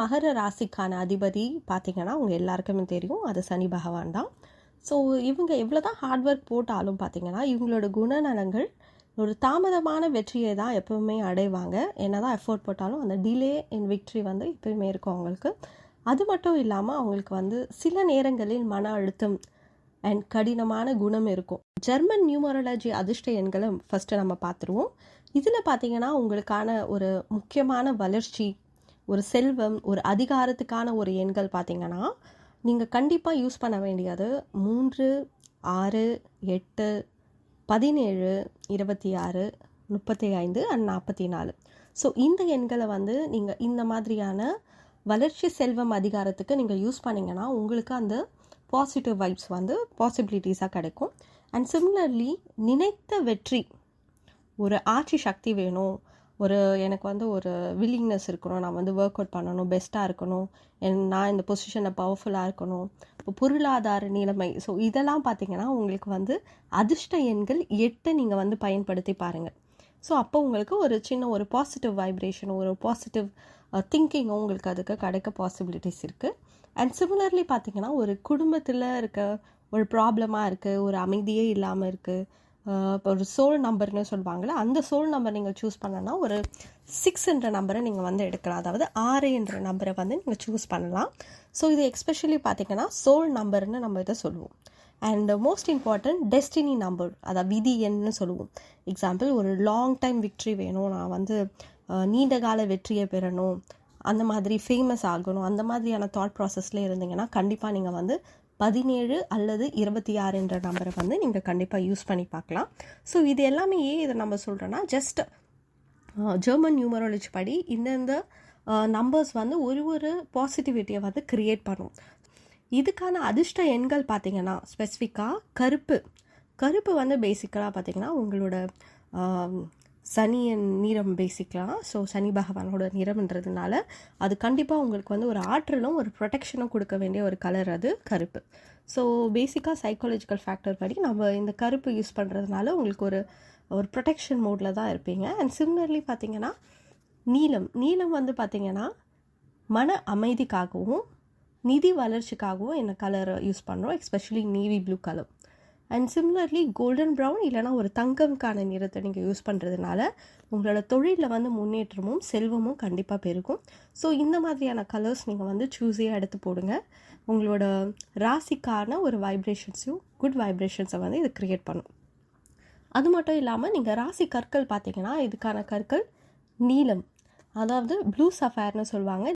மகர ராசிக்கான அதிபதி பார்த்திங்கன்னா அவங்க எல்லாருக்குமே தெரியும். அது சனி பகவான் தான். ஸோ இவங்க எவ்வளோ தான் ஹார்ட் ஒர்க் போட்டாலும் பார்த்தீங்கன்னா இவங்களோட குணநலங்கள் ஒரு தாமதமான வெற்றியை தான் எப்போவுமே அடைவாங்க. என்ன தான் எஃபோர்ட் போட்டாலும் அந்த டிலே இன் விக்ட்ரி வந்து எப்பயுமே இருக்கும் அவங்களுக்கு. அது மட்டும் இல்லாமல் அவங்களுக்கு வந்து சில நேரங்களில் மன அழுத்தம் அண்ட் கடினமான குணம் இருக்கும். ஜெர்மன் நியூமராலஜி அதிர்ஷ்ட எண்களை ஃபஸ்ட்டு நம்ம பார்த்துருவோம். இதில் பார்த்தீங்கன்னா உங்களுக்கான ஒரு முக்கியமான வளர்ச்சி ஒரு செல்வம் ஒரு அதிகாரத்துக்கான ஒரு எண்கள் பார்த்தீங்கன்னா நீங்கள் கண்டிப்பாக யூஸ் பண்ண வேண்டியது மூன்று ஆறு எட்டு பதினேழு இருபத்தி ஆறு முப்பத்தி ஐந்து அண்ட் நாற்பத்தி நாலு. ஸோ இந்த எண்களை வந்து நீங்கள் இந்த மாதிரியான வளர்ச்சி செல்வம் அதிகாரத்துக்கு நீங்கள் யூஸ் பண்ணிங்கன்னா உங்களுக்கு அந்த பாசிட்டிவ் வைப்ஸ் வந்து பாசிபிலிட்டிஸாக கிடைக்கும். அண்ட் சிமிலர்லி நினைத்த வெற்றி ஒரு ஆட்சி சக்தி வேணும் ஒரு எனக்கு வந்து ஒரு வில்லிங்னஸ் இருக்கணும். நான் வந்து ஒர்க் அவுட் பண்ணணும். பெஸ்ட்டாக இருக்கணும். என் நான் இந்த பொசிஷனில் பவர்ஃபுல்லாக இருக்கணும். இப்போ பொருளாதார நிலைமை. ஸோ இதெல்லாம் பார்த்தீங்கன்னா உங்களுக்கு வந்து அதிர்ஷ்ட எண்கள் எட்டை நீங்கள் வந்து பயன்படுத்தி பாருங்கள் ஸோ அப்போ உங்களுக்கு ஒரு சின்ன ஒரு பாசிட்டிவ் வைப்ரேஷனும் ஒரு பாசிட்டிவ் திங்கிங்கும் உங்களுக்கு அதுக்கு கிடைக்க பாசிபிலிட்டிஸ் இருக்குது அண்ட் சிமிலர்லி பார்த்தீங்கன்னா ஒரு குடும்பத்தில் இருக்க ஒரு ப்ராப்ளமாக இருக்குது ஒரு அமைதியே இல்லாமல் இருக்குது ஒரு சோல் நம்பர்னு சொல்லுவாங்கள்ல அந்த சோல் நம்பர் நீங்கள் சூஸ் பண்ணனா ஒரு சிக்ஸ் என்ற நம்பரை நீங்கள் வந்து எடுக்கலாம். அதாவது ஆறு என்ற நம்பரை வந்து நீங்கள் சூஸ் பண்ணலாம். ஸோ இது எக்ஸ்பெஷலி பார்த்தீங்கன்னா சோல் நம்பர்னு நம்ம இதை சொல்லுவோம். And most important destiny number அதாவது விதி எண்ணு சொல்லுவோம். எக்ஸாம்பிள் ஒரு லாங் டைம் விக்ட்ரி வேணும். நான் வந்து நீண்ட கால வெற்றியை பெறணும். அந்த மாதிரி ஃபேமஸ் ஆகணும். அந்த மாதிரியான தாட் ப்ராசஸில் இருந்தீங்கன்னா கண்டிப்பாக நீங்கள் வந்து பதினேழு அல்லது இருபத்தி ஆறு என்ற நம்பரை வந்து நீங்கள் கண்டிப்பாக யூஸ் பண்ணி பார்க்கலாம். ஸோ இது எல்லாமே ஏன் இதை நம்ம சொல்கிறோன்னா ஜஸ்ட் ஜெர்மன் நியூமராலஜி படி இந்தந்த நம்பர்ஸ் வந்து ஒரு ஒரு பாசிட்டிவிட்டியை வந்து க்ரியேட் பண்ணும். இதுக்கான அதிர்ஷ்ட எண்கள் பார்த்தீங்கன்னா ஸ்பெசிஃபிக்காக கருப்பு. கருப்பு வந்து பேசிக்கலாக பார்த்தீங்கன்னா உங்களோட சனியின் நிறம் பேசிக்கலாம் ஸோ சனி பகவானோட நிறம்ன்றதுனால அது கண்டிப்பாக உங்களுக்கு வந்து ஒரு ஆற்றலும் ஒரு ப்ரொடெக்ஷனும் கொடுக்க வேண்டிய ஒரு கலர் அது கருப்பு. ஸோ பேசிக்காக சைக்காலஜிக்கல் ஃபேக்டர் படி நம்ம இந்த கருப்பு யூஸ் பண்ணுறதுனால உங்களுக்கு ஒரு ஒரு ப்ரொடெக்ஷன் மோடில் தான் இருப்பீங்க. அண்ட் சிம்லர்லி பார்த்தீங்கன்னா நீலம். நீலம் வந்து பார்த்தீங்கன்னா மன அமைதிக்காகவும் நிதி வளர்ச்சிக்காகவும் இந்த கலர் யூஸ் பண்ணுறோம் especially navy blue colour and similarly golden brown இல்லைனா ஒரு தங்கம்கான நிறத்தை நீங்கள் யூஸ் பண்ணுறதுனால உங்களோட தொழிலில் வந்து முன்னேற்றமும் செல்வமும் கண்டிப்பாக பெருகும். ஸோ இந்த மாதிரியான கலர்ஸ் நீங்கள் வந்து சூஸியாக எடுத்து போடுங்க. உங்களோட ராசிக்கான ஒரு வைப்ரேஷன்ஸையும் குட் வைப்ரேஷன்ஸை வந்து இது க்ரியேட் பண்ணும். அது மட்டும் இல்லாமல் நீங்கள் ராசி கற்கள் பார்த்தீங்கன்னா இதுக்கான கற்கள் நீலம். அதாவது ப்ளூ சஃபேர்னு சொல்லுவாங்க.